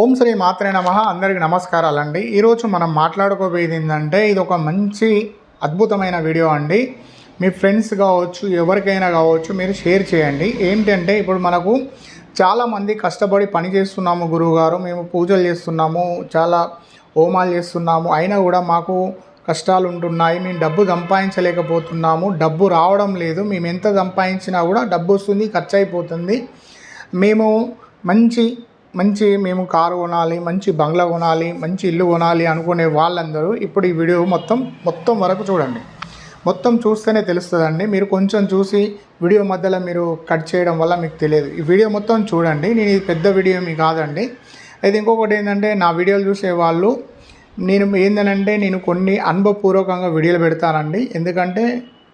ఓం శ్రీ మాత్రే నమ. నమస్కారాలు నమస్కారాలండి. ఈరోజు మనం మాట్లాడుకోబోయేది ఏంటంటే ఇది ఒక మంచి అద్భుతమైన వీడియో అండి. మీ ఫ్రెండ్స్ కావచ్చు ఎవరికైనా కావచ్చు మీరు షేర్ చేయండి. ఏంటంటే ఇప్పుడు మనకు చాలామంది కష్టపడి పని చేస్తున్నాము గురువుగారు. మేము పూజలు చేస్తున్నాము చాలా హోమాలు చేస్తున్నాము. అయినా కూడా మాకు కష్టాలు ఉంటున్నాయి మేము డబ్బు సంపాదించలేకపోతున్నాము. డబ్బు రావడం లేదు. మేము ఎంత సంపాదించినా కూడా డబ్బు వస్తుంది ఖర్చు అయిపోతుంది. మేము మంచి మంచి మేము కారు కొనాలి మంచి బంగ్లా కొనాలి మంచి ఇల్లు కొనాలి అనుకునే వాళ్ళందరూ ఇప్పుడు ఈ వీడియో మొత్తం మొత్తం వరకు చూడండి. మొత్తం చూస్తేనే తెలుస్తుందండి. మీరు కొంచెం చూసి వీడియో మధ్యలో మీరు కట్ చేయడం వల్ల మీకు తెలియదు. ఈ వీడియో మొత్తం చూడండి. నేను ఇది పెద్ద వీడియో మీ కాదండి. అయితే ఇంకొకటి ఏంటంటే నా వీడియోలు చూసే వాళ్ళు నేను ఏంటంటే నేను కొన్ని అనుభవపూర్వకంగా వీడియోలు పెడతానండి. ఎందుకంటే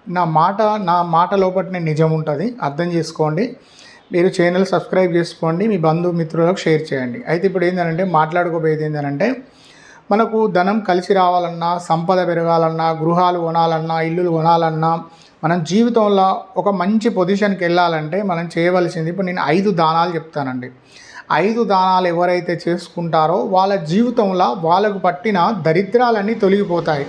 నా మాట నా మాట లోపలనే నిజం ఉంటుంది. అర్థం చేసుకోండి. మీరు ఛానల్ సబ్స్క్రైబ్ చేసుకోండి మీ బంధుమిత్రులకు షేర్ చేయండి. అయితే ఇప్పుడు ఏంటంటే మాట్లాడుకోబోయేది ఏంటంటే మనకు ధనం కలిసి రావాలన్నా సంపద పెరగాలన్నా గృహాలు కొనాలన్నా ఇల్లులు కొనాలన్నా మనం జీవితంలో ఒక మంచి పొజిషన్కి వెళ్ళాలంటే మనం చేయవలసింది ఇప్పుడు నేను ఐదు దానాలు చెప్తానండి. ఐదు దానాలు ఎవరైతే చేసుకుంటారో వాళ్ళ జీవితంలో వాళ్ళకు పట్టిన దరిద్రాలన్నీ తొలగిపోతాయి.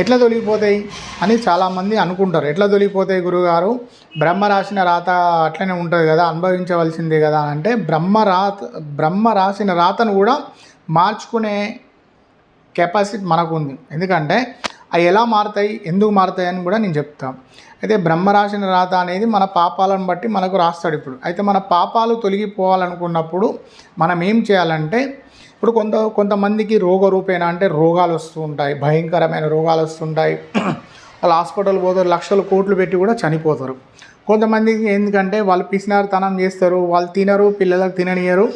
ఎట్లా తొలగిపోతాయి అని చాలామంది అనుకుంటారు. ఎట్లా తొలగిపోతాయి గురుగారు? బ్రహ్మ రాసిన రాత అట్లనే ఉంటుంది కదా అనుభవించవలసిందే కదా అంటే బ్రహ్మ రాత బ్రహ్మ రాసిన రాతను కూడా మార్చుకునే కెపాసిటీ మనకు ఉంది ఎందుకంటే అవి ఎలా మారుతాయి ఎందుకు మారుతాయి అని కూడా నేను చెప్తాను అయితే బ్రహ్మ రాసిన రాత అనేది మన పాపాలను బట్టి మనకు రాస్తాడు ఇప్పుడు. అయితే మన పాపాలు తొలగిపోవాలనుకున్నప్పుడు మనం ఏం చేయాలంటే ఇప్పుడు కొంత కొంతమందికి రోగ రూపేణ అంటే రోగాలు వస్తూ ఉంటాయి భయంకరమైన రోగాలు వస్తుంటాయి వాళ్ళు హాస్పిటల్ పోతారు లక్షలు కోట్లు పెట్టి కూడా చనిపోతారు. కొంతమందికి ఎందుకంటే వాళ్ళు పిసినారితనం చేస్తారు వాళ్ళు తినరు పిల్లలకు తిననియరు.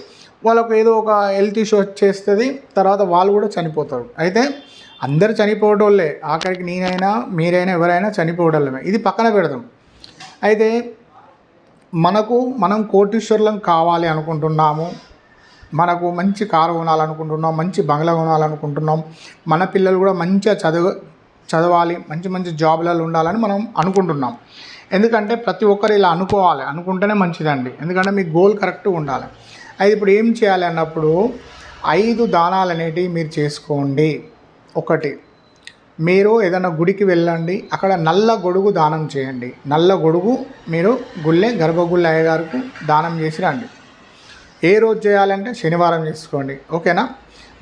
వాళ్ళకు ఏదో ఒక హెల్త్ ఇష్యూ వచ్చేస్తుంది తర్వాత వాళ్ళు కూడా చనిపోతారు. అయితే అందరు చనిపోవటోళ్ళే ఆఖరికి నేనైనా మీరైనా ఎవరైనా చనిపోవడమే ఇది పక్కన పెడదాం. అయితే మనకు మనం కోటీశ్వరులం కావాలి అనుకుంటున్నాము. మనకు మంచి కారు కొనాలనుకుంటున్నాం మంచి బంగ్లా కొనాలనుకుంటున్నాం మన పిల్లలు కూడా మంచిగా చదువు చదవాలి మంచి మంచి జాబ్లలో ఉండాలని మనం అనుకుంటున్నాం. ఎందుకంటే ప్రతి ఒక్కరు ఇలా అనుకోవాలి అనుకుంటేనే మంచిదండి. ఎందుకంటే మీ గోల్ కరెక్ట్గా ఉండాలి. అయితే ఇప్పుడు ఏం చేయాలి అన్నప్పుడు ఐదు దానాలు అనేటివి మీరు చేసుకోండి. ఒకటి మీరు ఏదైనా గుడికి వెళ్ళండి అక్కడ నల్ల గొడుగు దానం చేయండి. నల్ల గొడుగు మీరు గుళ్ళే గర్భగుళ్ళ అయ్యగారికి దానం చేసి రండి. ఏ రోజు చేయాలంటే శనివారం చేసుకోండి. ఓకేనా?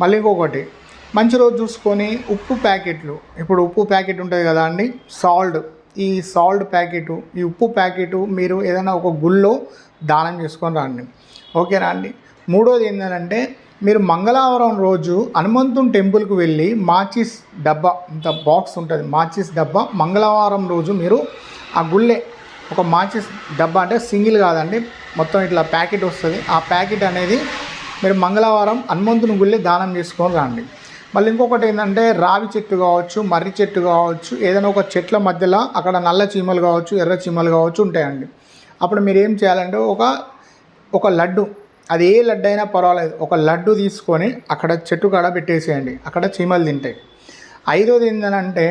మళ్ళీ ఇంకొకటి. మంచి రోజు చూసుకొని ఉప్పు ప్యాకెట్లు. ఇప్పుడు ఉప్పు ప్యాకెట్ ఉంటుంది కదా అండి? సాల్ట్. ఈ సాల్ట్ ప్యాకెట్ ఈ ఉప్పు ప్యాకెట్ మీరు ఏదైనా ఒక గుళ్ళో దానం చేసుకొని రండి. ఓకేనా అండి? మూడోది ఏంటంటే మీరు మంగళవారం రోజు హనుమంతుని టెంపుల్కి వెళ్ళి మాచిస్ డబ్బా ఇంత బాక్స్ ఉంటుంది మాచిస్ డబ్బా మంగళవారం రోజు మీరు ఆ గుళ్ళే ఒక మాచిస్ డబ్బా అంటే సింగిల్ కాదండి. మొత్తం ఇట్లా ప్యాకెట్ వస్తుంది. ఆ ప్యాకెట్ అనేది మీరు మంగళవారం హనుమంతుని గుళ్ళి దానం చేసుకొని రండి. మళ్ళీ ఇంకొకటి ఏంటంటే రావి చెట్టు కావచ్చు మర్రి చెట్టు కావచ్చు ఏదైనా ఒక చెట్ల మధ్యలో అక్కడ నల్ల చీమలు కావచ్చు ఎర్ర చీమలు కావచ్చు ఉంటాయండి. అప్పుడు మీరు ఏం చేయాలంటే ఒక ఒక లడ్డు అది ఏ లడ్డు అయినా పర్వాలేదు ఒక లడ్డు తీసుకొని అక్కడ చెట్టు కాడ పెట్టేసేయండి. అక్కడ చీమలు తింటాయి. ఐదోది ఏంటంటే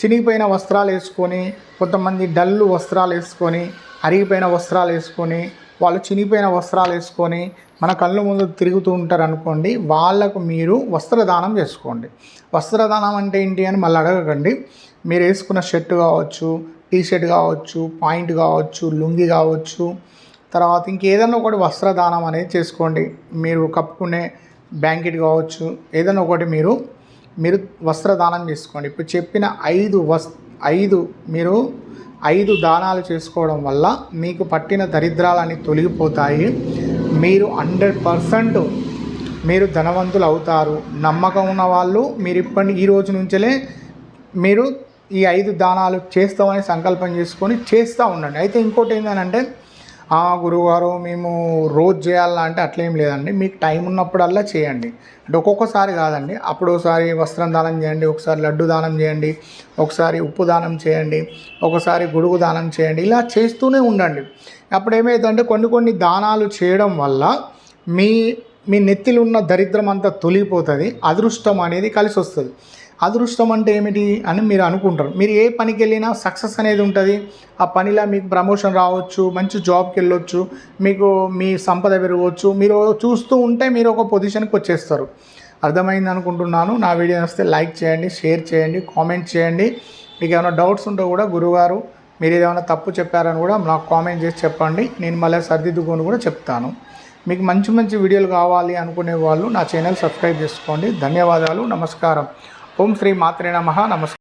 చినిగిపోయిన వస్త్రాలు వేసుకొని కొంతమంది డల్లు వస్త్రాలు వేసుకొని అరిగిపోయిన వస్త్రాలు వేసుకొని వాళ్ళు చినిగిపోయిన వస్త్రాలు వేసుకొని మన కళ్ళు ముందు తిరుగుతూ ఉంటారు అనుకోండి వాళ్ళకు మీరు వస్త్రదానం చేసుకోండి. వస్త్రదానం అంటే ఏంటి అని మళ్ళీ అడగకండి. మీరు వేసుకున్న షర్ట్ కావచ్చు టీ షర్ట్ కావచ్చు పాయింట్ కావచ్చు లుంగి కావచ్చు. తర్వాత ఇంకేదైనా ఒకటి వస్త్రదానం అనేది చేసుకోండి. మీరు కప్పుకునే బ్యాంకెట్ కావచ్చు ఏదైనా ఒకటి మీరు మీరు వస్త్రదానం చేసుకోండి. ఇప్పుడు చెప్పిన ఐదు వస్ ఐదు మీరు ఐదు దానాలు చేసుకోవడం వల్ల మీకు పట్టిన దరిద్రాలన్నీ తొలగిపోతాయి. మీరు హండ్రెడ్ పర్సెంట్ మీరు ధనవంతులు అవుతారు. నమ్మకం ఉన్న వాళ్ళు మీరు ఇప్పటి ఈ రోజు నుంచే మీరు ఈ ఐదు దానాలు చేస్తామని సంకల్పం చేసుకొని చేస్తూ ఉండండి. అయితే ఇంకోటి ఏంటంటే గురువుగారు మేము రోజు చేయాలా? అంటే అట్లేం లేదండి. మీకు టైం ఉన్నప్పుడల్లా చేయండి. అంటే ఒక్కొక్కసారి కాదండి. అప్పుడు ఒకసారి వస్త్రం దానం చేయండి ఒకసారి లడ్డు దానం చేయండి ఒకసారి ఉప్పు దానం చేయండి ఒకసారి గొడుగు దానం చేయండి. ఇలా చేస్తూనే ఉండండి. అప్పుడు ఏమవుతుందంటే కొన్ని కొన్ని దానాలు చేయడం వల్ల మీ మీ నెత్తిలో ఉన్న దరిద్రం అంతా తొలిగిపోతుంది అదృష్టం అనేది కలిసి వస్తుంది అదృష్టం అంటే ఏమిటి అని మీరు అనుకుంటారు. మీరు ఏ పనికి వెళ్ళినా సక్సెస్ అనేది ఉంటుంది. ఆ పనిలో మీకు ప్రమోషన్ రావచ్చు మంచి జాబ్కి వెళ్ళొచ్చు మీకు మీ సంపద పెరగవచ్చు. మీరు చూస్తూ ఉంటే మీరు ఒక పొజిషన్కి వచ్చేస్తారు. అర్థమైంది అనుకుంటున్నాను. నా వీడియో వస్తే లైక్ చేయండి షేర్ చేయండి కామెంట్ చేయండి. మీకు ఏమైనా డౌట్స్ ఉంటే కూడా గురుగారు మీరు ఏదైనా తప్పు చెప్పారని కూడా నాకు కామెంట్ చేసి చెప్పండి. నేను మళ్ళీ సర్దిద్దుకొని కూడా చెప్తాను. మీకు మంచి మంచి వీడియోలు కావాలి అనుకునే వాళ్ళు నా ఛానల్ సబ్స్క్రైబ్ చేసుకోండి. ధన్యవాదాలు. నమస్కారం. ఓం శ్రీ మాత్రే నమ నమస్కారం